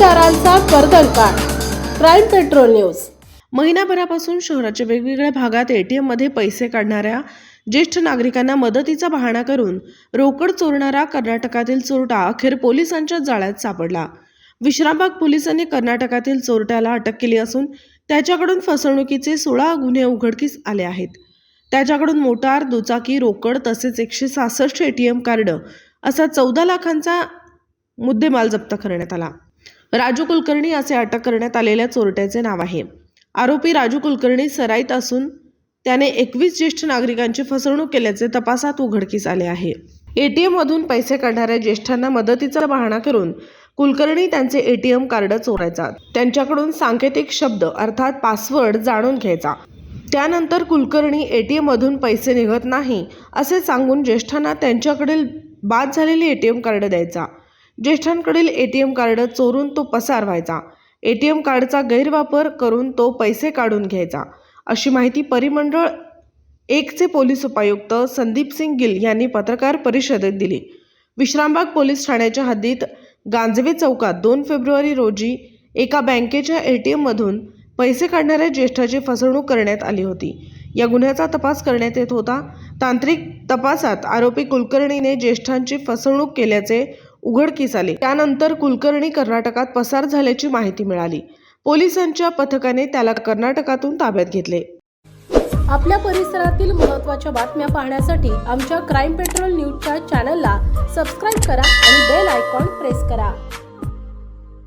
ठेवीदारांचा पडद्याआड crime petrol news. महिनाभरापासून शहराच्या वेगवेगळ्या भागात एटीएममध्ये पैसे काढणाऱ्या ज्येष्ठ नागरिकांना मदतीचा बहाणा करून रोकड चोरणारा कर्नाटकातील चोरटा अखेर पोलिसांच्या जाळ्यात सापडला. विश्रामबाग पोलिसांनी कर्नाटकातील चोरट्याला अटक केली असून त्याच्याकडून फसवणुकीचे सोळा गुन्हे उघडकीस आले आहेत. त्याच्याकडून मोटार दुचाकी रोकड तसेच एकशे सहासष्ट एटीएम कार्ड असा चौदा लाखांचा मुद्देमाल जप्त करण्यात आला. राजू कुलकर्णी असे अटक करण्यात आलेल्या चोरट्याचे नाव आहे. आरोपी राजू कुलकर्णी सराईत असून त्याने एकवीस ज्येष्ठ नागरिकांची फसवणूक केल्याचे तपासात उघडकीस आले आहे. एटीएम मधून पैसे काढणाऱ्या ज्येष्ठांना मदतीचा बहाणा करून कुलकर्णी त्यांचे एटीएम कार्ड चोरायचा. त्यांच्याकडून सांकेतिक शब्द अर्थात पासवर्ड जाणून घ्यायचा. त्यानंतर कुलकर्णी एटीएम मधून पैसे निघत नाही असे सांगून ज्येष्ठांना त्यांच्याकडील बाद झालेले एटीएम कार्ड द्यायचा. ज्येष्ठांकडील एटीएम कार्ड चोरून तो पसार व्हायचा. एटीएम कार्डचा गैरवापर करून तो पैसे काढून घ्यायचा. अशी माहिती परिमंडळ एकचे पोलीस उपायुक्त संदीप सिंग गिल यांनी पत्रकार परिषदेत दिली. विश्रामबाग पोलीस ठाण्याच्या हद्दीत गांजवे चौकात दोन फेब्रुवारी रोजी एका बँकेच्या ए टी एममधून पैसे काढणाऱ्या ज्येष्ठाची फसवणूक करण्यात आली होती. या गुन्ह्याचा तपास करण्यात येत होता. तांत्रिक तपासात आरोपी कुलकर्णीने ज्येष्ठांची फसवणूक केल्याचे उघडकीस आले. त्यानंतर कुलकर्णी कर्नाटकात पसार झाल्याची माहिती मिळाली. पोलिसांच्या पथकाने त्याला कर्नाटकातून ताब्यात घेतले. आपल्या परिसरातील महत्त्वाच्या बातम्या पाहण्यासाठी आमच्या क्राईम पेट्रोल न्यूजच्या चॅनलला सबस्क्राईब करा आणि बेल आयकॉन प्रेस करा.